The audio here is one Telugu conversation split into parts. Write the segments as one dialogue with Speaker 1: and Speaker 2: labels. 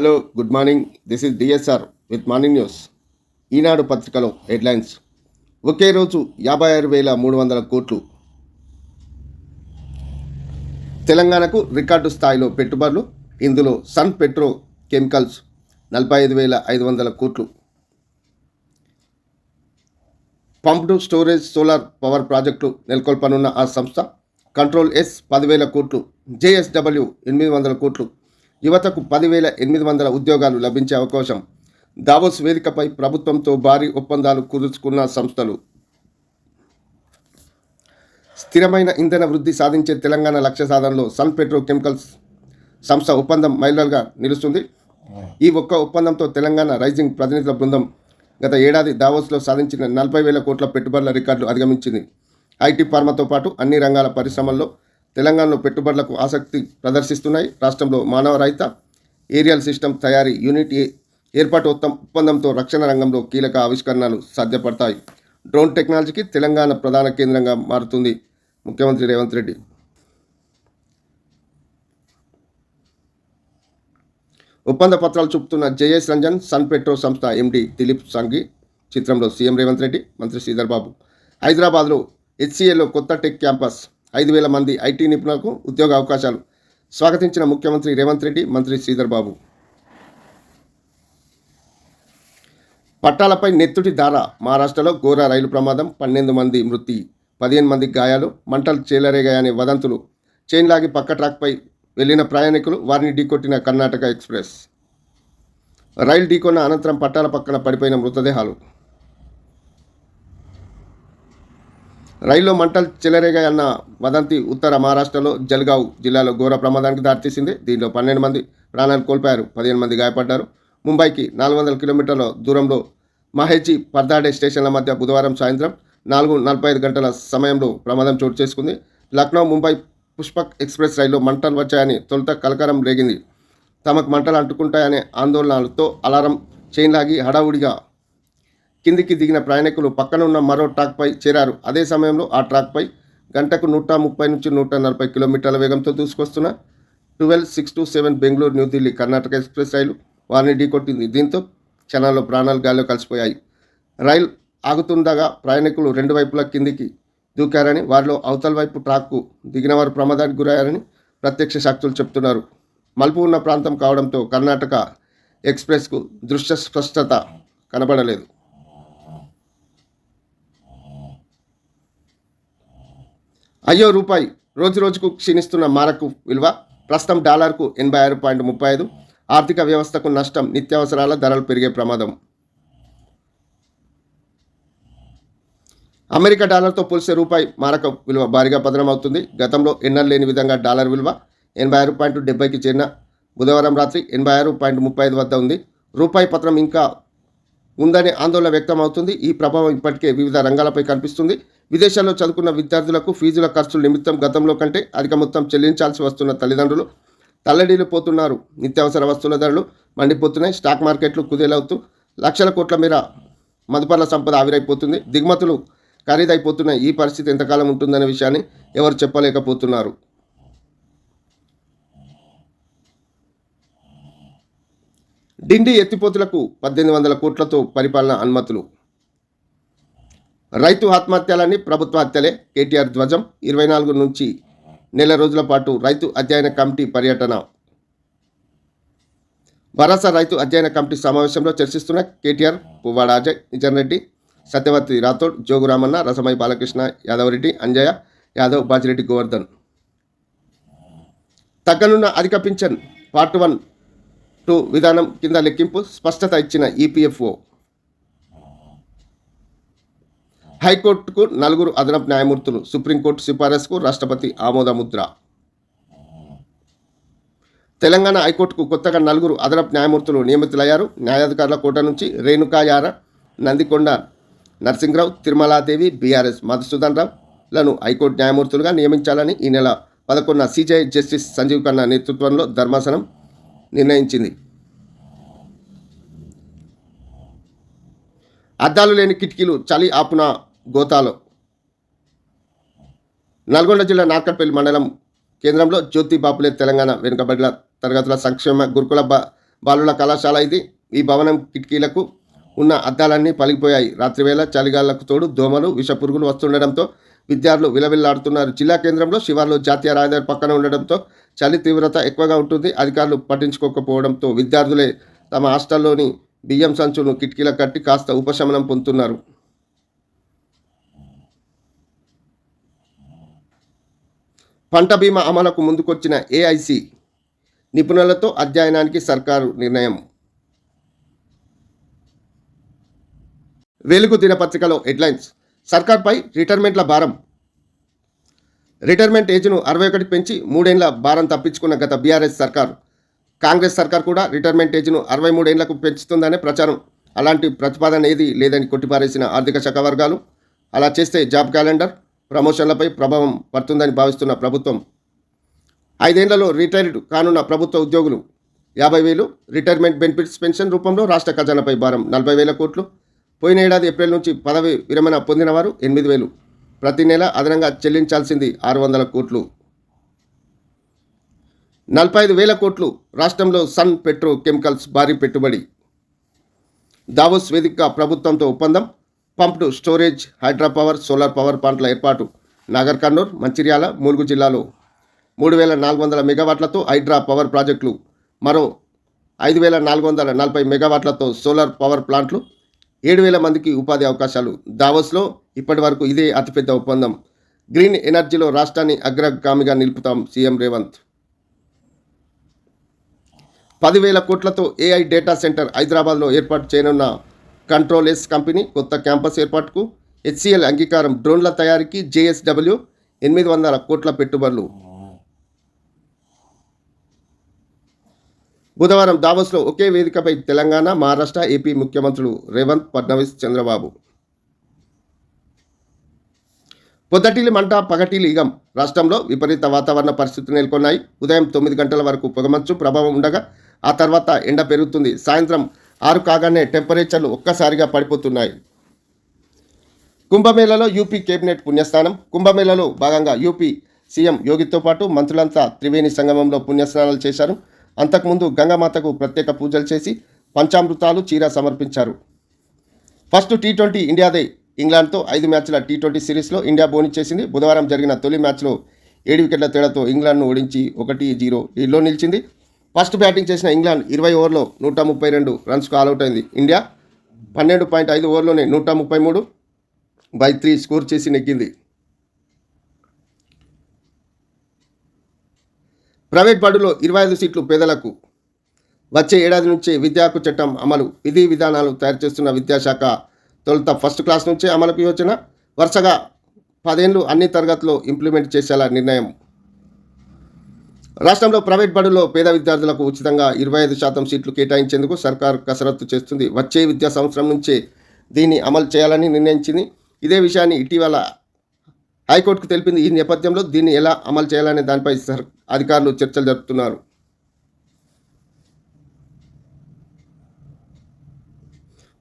Speaker 1: Hello good morning this is DSR with morning news Eenadu పత్రికలో హెడ్లైన్స్. ఒకే రోజు యాభై ఆరు వేల మూడు వందల కోట్లు. తెలంగాణకు రికార్డు స్థాయిలో పెట్టుబడులు ఇందులో సన్ పెట్రో కెమికల్స్ నలభై ఐదు వేల ఐదు వందల కోట్లు. Pumped storage solar power project నెలకొల్పనున్న ఆ సంస్థ కంట్రోల్ ఎస్ పదివేల కోట్లు జేఎస్డబ్ల్యూ ఎనిమిది వందల కోట్లు. యువతకు పదివేల ఎనిమిది వందల ఉద్యోగాలు లభించే అవకాశం. దావోస్ వేదికపై ప్రభుత్వంతో భారీ ఒప్పందాలు కుదుర్చుకున్న సంస్థలు. స్థిరమైన ఇంధన వృద్ధి సాధించే తెలంగాణ లక్ష్య సాధనలో సన్ పెట్రోకెమికల్స్ సంస్థ ఒప్పందం మైలుగా నిలుస్తుంది. ఈ ఒక్క ఒప్పందంతో తెలంగాణ రైజింగ్ ప్రతినిధుల బృందం గత ఏడాది దావోస్లో సాధించిన నలభై వేల కోట్ల పెట్టుబడుల రికార్డులు అధిగమించింది. ఐటీ ఫార్మాతో పాటు అన్ని రంగాల పరిశ్రమల్లో తెలంగాణలో పెట్టుబడులకు ఆసక్తి ప్రదర్శిస్తున్నాయి. రాష్ట్రంలో మానవ రహిత ఏరియల్ సిస్టమ్ తయారీ యూనిట్ ఏ- ఏర్పాటు ఒప్పందంతో రక్షణ రంగంలో కీలక ఆవిష్కరణలు సాధ్యపడతాయి. డ్రోన్ టెక్నాలజీకి తెలంగాణ ప్రధాన కేంద్రంగా మారుతుంది. ముఖ్యమంత్రి రేవంత్ రెడ్డి. ఒప్పంద పత్రాలు చూపుతున్న జేఎస్ రంజన్ సన్ పెట్రో సంస్థ ఎండి దిలీప్ సంఘి చిత్రంలో సీఎం రేవంత్ రెడ్డి మంత్రి శ్రీధర్ బాబు. హైదరాబాద్లో హెచ్సిఏలో కొత్త టెక్ క్యాంపస్ ఐదు వేల మంది ఐటీ నిపుణులకు ఉద్యోగ అవకాశాలు స్వాగతించిన ముఖ్యమంత్రి రేవంత్ రెడ్డి మంత్రి శ్రీధర్ బాబు. పట్టాలపై నెత్తుటి దార మహారాష్ట్రలో ఘోర రైలు ప్రమాదం పన్నెండు మంది మృతి పదిహేను మంది గాయాలు మంటలు చేలరేగాయనే వదంతులు. చైన్ లాగి పక్క ట్రాక్పై వెళ్ళిన ప్రయాణికులు వారిని ఢీకొట్టిన కర్ణాటక ఎక్స్ప్రెస్. రైలు ఢీకొన్న అనంతరం పట్టాల పక్కన పడిపోయిన మృతదేహాలు. రైల్లో మంటలు చెలరేగాయన్న వదంతి ఉత్తర మహారాష్ట్రలో జల్గావ్ జిల్లాలో ఘోర ప్రమాదానికి దారితీసింది. దీనిలో పన్నెండు మంది ప్రాణాలు కోల్పోయారు. పదిహేను మంది గాయపడ్డారు. ముంబైకి నాలుగు వందల కిలోమీటర్ల దూరంలో మహేజీ పర్దాడే స్టేషన్ల మధ్య బుధవారం సాయంత్రం నాలుగు నలభై ఐదు గంటల సమయంలో ప్రమాదం చోటు చేసుకుంది. లక్నో ముంబై పుష్పక్ ఎక్స్ప్రెస్ రైల్లో మంటలు వచ్చాయని తొలుత కలకరం రేగింది. తమకు మంటలు అంటుకుంటాయనే ఆందోళనలతో అలారం చైన్ లాగి హడావుడిగా కిందికి దిగిన ప్రయాణికులు పక్కనున్న మరో ట్రాక్పై చేరారు. అదే సమయంలో ఆ ట్రాక్పై గంటకు నూట ముప్పై నుంచి నూట నలభై కిలోమీటర్ల వేగంతో దూసుకొస్తున్న twelve six two seven Bengaluru New Delhi Karnataka express రైలు వారిని ఢీకొట్టింది దీంతో క్షణాల్లో ప్రాణాలు గాల్లో కలిసిపోయాయి. రైలు ఆగుతుండగా ప్రయాణికులు రెండు వైపులా కిందికి దూకారని వారిలో అవతల వైపు ట్రాక్కు దిగిన వారు ప్రమాదానికి గురయ్యారని ప్రత్యక్ష సాక్షులు చెప్తున్నారు. మలుపు ఉన్న ప్రాంతం కావడంతో కర్ణాటక ఎక్స్ప్రెస్కు దృశ్య స్పష్టత కనబడలేదు. అయ్యో రూపాయి. రోజు రోజుకు క్షీణిస్తున్న మారకు విలువ ప్రస్తుతం డాలర్కు ఎనభై ఆరు పాయింట్ ముప్పై ఐదు. ఆర్థిక వ్యవస్థకు నష్టం నిత్యావసరాల ధరలు పెరిగే ప్రమాదం. అమెరికా డాలర్తో పోలిస్తే రూపాయి మారక విలువ భారీగా పతనమవుతుంది గతంలో ఎన్నర్ లేని విధంగా డాలర్ విలువ ఎనభై ఆరు పాయింట్ డెబ్బైకి చేరిన బుధవారం రాత్రి ఎనభై ఆరు పాయింట్ ముప్పై ఐదు వద్ద ఉంది. రూపాయి పత్రం ఇంకా ఉందనే ఆందోళన వ్యక్తమవుతుంది. ఈ ప్రభావం ఇప్పటికే వివిధ రంగాలపై కనిపిస్తుంది. విదేశాల్లో చదువుకున్న విద్యార్థులకు ఫీజుల ఖర్చుల నిమిత్తం గతంలో కంటే అధిక మొత్తం చెల్లించాల్సి వస్తున్న తల్లిదండ్రులు తల్లడీలు పోతున్నారు. నిత్యావసర వస్తువుల ధరలు మండిపోతున్నాయి. స్టాక్ మార్కెట్లు కుదేలవుతూ లక్షల కోట్ల మేర మదుపర్ల సంపద ఆవిరైపోతుంది. దిగుమతులు ఖరీదైపోతున్నాయి. ఈ పరిస్థితి ఎంతకాలం ఉంటుందనే విషయాన్ని ఎవరు చెప్పలేకపోతున్నారు. డిండి ఎత్తిపోతులకు పద్దెనిమిది వందల కోట్లతో పరిపాలన అనుమతులు. రైతు ఆత్మహత్యలని ప్రభుత్వ హత్యలే. కేటీఆర్ ధ్వజం. ఇరవై నాలుగు నుంచి నెల రోజుల పాటు రైతు అధ్యయన కమిటీ పర్యటన. భరోసా రైతు అధ్యయన కమిటీ సమావేశంలో చర్చిస్తున్న కేటీఆర్ పువ్వాడ అజయ్ నిజన్ రెడ్డి సత్యవతి రాథోడ్ జోగురామన్న రసమై బాలకృష్ణ యాదవరెడ్డి అంజయ్య యాదవ్ బాజిరెడ్డి గోవర్ధన్. తగ్గనున్న అధిక పింఛన్ పార్ట్ వన్ టూ విధానం కింద లెక్కింపు స్పష్టత ఇచ్చిన ఈపీఎఫ్ఓ. హైకోర్టుకు నలుగురు అదనపు న్యాయమూర్తులు సుప్రీంకోర్టు సిఫారసుకు రాష్ట్రపతి ఆమోద ముద్ర తెలంగాణ హైకోర్టుకు కొత్తగా నలుగురు అదనపు న్యాయమూర్తులు నియమితులయ్యారు. న్యాయాధికారుల కోట నుంచి రేణుకాయార నందికొండ నరసింహరావు తిరుమలాదేవి బీఆర్ఎస్ మధుసూదన్ రావులను హైకోర్టు న్యాయమూర్తులుగా నియమించాలని ఈ నెల పదకొండున సీజీఐ జస్టిస్ సంజీవ్ ఖన్నా నేతృత్వంలో ధర్మాసనం నిర్ణయించింది. అద్దాలు లేని కిటికీలు చలి ఆపున గోతాలో. నల్గొండ జిల్లా నార్కట్పల్లి మండలం కేంద్రంలో జ్యోతి బాపులే తెలంగాణ వెనుకబడిన తరగతుల సంక్షేమ గురుకుల బ బాలుల కళాశాల ఇది. ఈ భవనం కిటికీలకు ఉన్న అద్దాలన్నీ పలిగిపోయాయి. రాత్రివేళ చలిగాళ్ళకు తోడు దోమలు విషపురుగులు వస్తుండడంతో విద్యార్థులు విలవిల్లాడుతున్నారు. జిల్లా కేంద్రంలో శివార్లు జాతీయ రహదారి పక్కన ఉండడంతో చలి తీవ్రత ఎక్కువగా ఉంటుంది. అధికారులు పట్టించుకోకపోవడంతో విద్యార్థులే తమ హాస్టల్లోని బియ్యం సంచును కిటికీల కట్టి కాస్త ఉపశమనం పొందుతున్నారు. పంట బీమా అమలుకు ముందుకొచ్చిన ఏఐసి నిపుణులతో అధ్యయనానికి సర్కారు నిర్ణయం. వెలుగు దినపత్రికలో హెడ్లైన్స్ సర్కార్పై రిటైర్మెంట్ల భారం. రిటైర్మెంట్ ఏజ్ను అరవై ఒకటి పెంచి మూడేళ్ళ భారం తప్పించుకున్న గత బీఆర్ఎస్ సర్కార్. కాంగ్రెస్ సర్కార్ కూడా రిటైర్మెంట్ ఏజ్ను అరవై మూడేళ్ళకు పెంచుతుందనే ప్రచారం. అలాంటి ప్రతిపాదన ఏది లేదని కొట్టిపారేసిన ఆర్థిక శాఖ వర్గాలు. అలా చేస్తే జాబ్ క్యాలెండర్ ప్రమోషన్లపై ప్రభావం పడుతుందని భావిస్తున్న ప్రభుత్వం. ఐదేళ్ళలో రిటైర్డ్ కానున్న ప్రభుత్వ ఉద్యోగులు యాభై వేలు రిటైర్మెంట్ బెనిఫిట్స్ పెన్షన్ రూపంలో రాష్ట్ర ఖజానాపై భారం నలభై వేల కోట్లు పోయిన ఏడాది ఏప్రిల్ నుంచి పదవి విరమణ పొందినవారు ఎనిమిది వేలు. ప్రతి నెల అదనంగా చెల్లించాల్సింది ఆరు వందల కోట్లు. నలభై ఐదు వేల కోట్లు రాష్ట్రంలో సన్ పెట్రో కెమికల్స్ భారీ పెట్టుబడి. దావోస్ వేదిక ప్రభుత్వంతో ఒప్పందం. Pumped storage hydro power solar power ప్లాంట్ల ఏర్పాటు. నాగర్ కర్నూర్ మంచిర్యాల ములుగు జిల్లాలో మూడు వేల నాలుగు వందల మెగావాట్లతో హైడ్రా పవర్ ప్రాజెక్టులు. మరో ఐదు వేల నాలుగు వందల నలభై మెగావాట్లతో సోలార్ పవర్ ప్లాంట్లు. ఏడు వేల మందికి ఉపాధి అవకాశాలు దావోస్లో. ఇప్పటి వరకు ఇదే అతిపెద్ద ఒప్పందం. గ్రీన్ ఎనర్జీలో రాష్ట్రాన్ని అగ్రగామిగా నిలుపుతాం సీఎం రేవంత్. పదివేల కోట్లతో ఏఐ డేటా సెంటర్ హైదరాబాద్లో ఏర్పాటు చేయనున్న కంట్రోలెస్ కంపెనీ కొత్త క్యాంపస్ ఏర్పాటుకు హెచ్సిఎల్ అంగీకారం డ్రోన్ల తయారీకి జేఎస్డబ్ల్యూ ఎనిమిది వందల కోట్ల పెట్టుబడులు. బుధవారం దావోస్లో ఒకే వేదికపై తెలంగాణ మహారాష్ట్ర ఏపీ ముఖ్యమంత్రులు రేవంత్ ఫడ్నవీస్ చంద్రబాబు. పొద్దటిలి మంట పగటిలి ఇగం రాష్ట్రంలో విపరీత వాతావరణ పరిస్థితులు నెలకొన్నాయి. ఉదయం తొమ్మిది గంటల వరకు పొగమంచు ప్రభావం ఉండగా ఆ తర్వాత ఎండ పెరుగుతుంది. సాయంత్రం ఆరు కాగానే టెంపరేచర్లు ఒక్కసారిగా పడిపోతున్నాయి. కుంభమేళలో యూపీ కేబినెట్ పుణ్యస్నానం. కుంభమేళలో భాగంగా యూపీ సీఎం యోగితో పాటు మంత్రులంతా త్రివేణి సంగమంలో పుణ్యస్నానాలు చేశారు. అంతకుముందు గంగామాతకు ప్రత్యేక పూజలు చేసి పంచామృతాలు చీర సమర్పించారు. ఫస్ట్ టీ ట్వంటీ ఇండియాదే ఇంగ్లాండ్తో ఐదు మ్యాచ్ల టీ ట్వంటీ సిరీస్లో ఇండియా బోని చేసింది. బుధవారం జరిగిన తొలి మ్యాచ్లో ఏడు వికెట్ల తేడాతో ఇంగ్లాండ్ను ఓడించి ఒకటి జీరో లీడ్లో నిలిచింది. ఫస్ట్ బ్యాటింగ్ చేసిన ఇంగ్లాండ్ ఇరవై ఓవర్లో నూట ముప్పై రెండు రన్స్కు ఆల్అవుట్ అయింది. ఇండియా పన్నెండు పాయింట్ ఐదు ఓవర్లోనే నూట ముప్పై మూడు బై త్రీ స్కోర్ చేసి నెగ్గింది. ప్రైవేట్ బడులో ఇరవై ఐదు సీట్లు పేదలకు వచ్చే ఏడాది నుంచే విద్యా హక్కు చట్టం అమలు విధి విధానాలు తయారు చేస్తున్న విద్యాశాఖ తొలుత ఫస్ట్ క్లాస్ నుంచే అమలుకు యోచన. వరుసగా పదేళ్ళు అన్ని తరగతుల్లో ఇంప్లిమెంట్ చేసేలా నిర్ణయం. రాష్ట్రంలో ప్రైవేట్ బడుల్లో పేద విద్యార్థులకు ఉచితంగా ఇరవై ఐదు శాతం సీట్లు కేటాయించేందుకు సర్కార్ కసరత్తు చేస్తుంది. వచ్చే విద్యా సంవత్సరం నుంచే దీన్ని అమలు చేయాలని నిర్ణయించింది. ఇదే విషయాన్ని ఇటీవల హైకోర్టుకు తెలిపింది ఈ నేపథ్యంలో దీన్ని ఎలా అమలు చేయాలనే దానిపై సర్ అధికారులు చర్చలు జరుపుతున్నారు.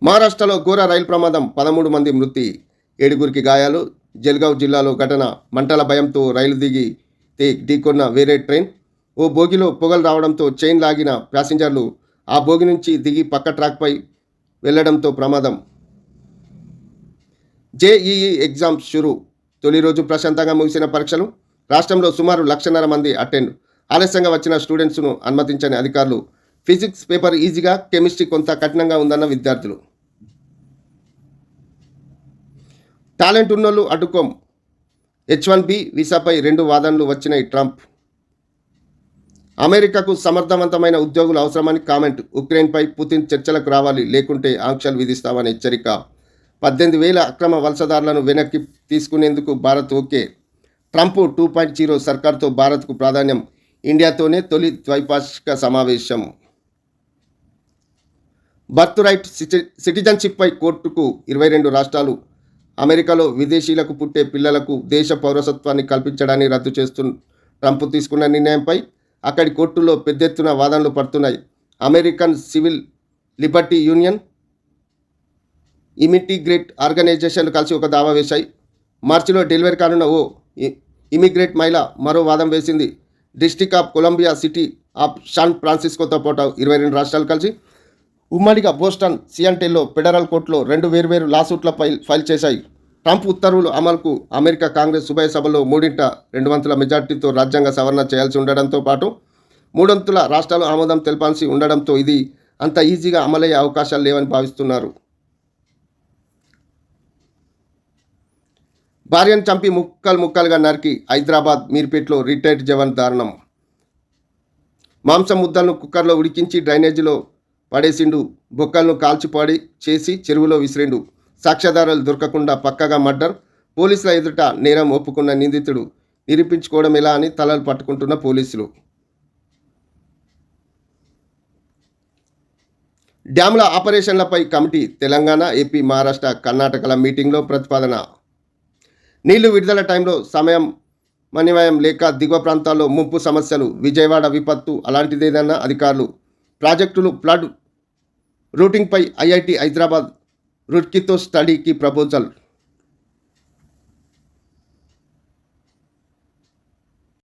Speaker 1: మహారాష్ట్రలో ఘోర రైలు ప్రమాదం పదమూడు మంది మృతి ఏడుగురికి గాయాలు. జల్గావ్ జిల్లాలో ఘటన మంటల భయంతో రైలు దిగి ఢీకొన్న వేరే ట్రైన్. ఓ బోగిలో పొగలు రావడంతో చైన్ లాగిన ప్యాసింజర్లు ఆ బోగి నుంచి దిగి పక్క ట్రాక్పై వెళ్ళడంతో ప్రమాదం. జేఈఈ ఎగ్జామ్స్ షురు తొలి రోజు ప్రశాంతంగా ముగిసిన పరీక్షలు రాష్ట్రంలో సుమారు లక్షన్నర మంది అటెండ్. ఆలస్యంగా వచ్చిన స్టూడెంట్స్ను అనుమతించని అధికారులు ఫిజిక్స్ పేపర్ ఈజీగా కెమిస్ట్రీ కొంత కఠినంగా ఉందన్న విద్యార్థులు. టాలెంట్ ఉన్నోళ్ళు అడ్డుకోం. హెచ్ వన్ బి వీసాపై రెండు వాదనలు వచ్చినాయి ట్రంప్. అమెరికాకు సమర్థవంతమైన ఉద్యోగులు అవసరమని కామెంట్. ఉక్రెయిన్పై పుతిన్ చర్చలకు రావాలి లేకుంటే ఆంక్షలు విధిస్తామని హెచ్చరిక. పద్దెనిమిది వేల అక్రమ వలసదారులను వెనక్కి తీసుకునేందుకు Bharat okay. Trump two point zero సర్కార్తో భారత్కు ప్రాధాన్యం. ఇండియాతోనే తొలి ద్వైపాక్షిక సమావేశం. బర్త్ రైట్ సిటి సిటిజన్షిప్పై కోర్టుకు ఇరవై రెండు రాష్ట్రాలు. అమెరికాలో విదేశీయులకు పుట్టే పిల్లలకు దేశ పౌరసత్వాన్ని కల్పించడాన్ని రద్దు చేస్తు ట్రంప్ తీసుకున్న నిర్ణయంపై అక్కడి కోర్టులో పెద్ద ఎత్తున వాదనలు పడుతున్నాయి. American civil liberty union immigrant ఆర్గనైజేషన్లు కలిసి ఒక దావా వేశాయి. మార్చిలో డెలివరీ కానున్న ఓ ఇమిగ్రేట్ మహిళ మరో వాదం వేసింది. District of Columbia city of San ఫ్రాన్సిస్కోతో పాటు ఇరవై రెండు రాష్ట్రాలు కలిసి ఉమ్మడిగా బోస్టన్ సియంటెల్లో ఫెడరల్ కోర్టులో రెండు వేర్వేరు లాసూట్ల ఫైల్ ఫైల్ చేశాయి. ట్రంప్ ఉత్తర్వులు అమలుకు అమెరికా కాంగ్రెస్ ఉభయ సభలో మూడింట రెండు వంతుల మెజార్టీతో రాజ్యాంగ సవరణ చేయాల్సి ఉండడంతో పాటు మూడొంతుల రాష్ట్రాలు ఆమోదం తెలపాల్సి ఉండడంతో ఇది అంత ఈజీగా అమలయ్యే అవకాశాలు లేవని భావిస్తున్నారు. భార్యను చంపి ముక్కలు ముక్కలుగా నరికి హైదరాబాద్ మీర్పేట్లో రిటైర్డ్ జవాన్ దారుణం. మాంసం ముద్దలను కుక్కర్లో ఉడికించి డ్రైనేజీలో పడేసిండు. బొక్కలను కాల్చిపాడి చేసి చెరువులో విసిరిండు. సాక్ష్యాధారాలు దొరకకుండా పక్కగా మర్డర్. పోలీసుల ఎదుట నేరం ఒప్పుకున్న నిందితుడు. నిరూపించుకోవడం ఎలా అని తలలు పట్టుకుంటున్న పోలీసులు. డ్యాముల ఆపరేషన్లపై కమిటీ తెలంగాణ ఏపీ మహారాష్ట్ర కర్ణాటకల మీటింగ్లో ప్రతిపాదన. నీళ్ళు విడుదల టైంలో సమయం మనివయం లేక దిగువ ప్రాంతాల్లో ముంపు సమస్యలు విజయవాడ విపత్తు అలాంటిదేదన్నా అధికారులు ప్రాజెక్టులు ఫ్లడ్ రూటింగ్పై ఐఐటి హైదరాబాద్ రుడ్కితో స్టడీకి ప్రపోజల్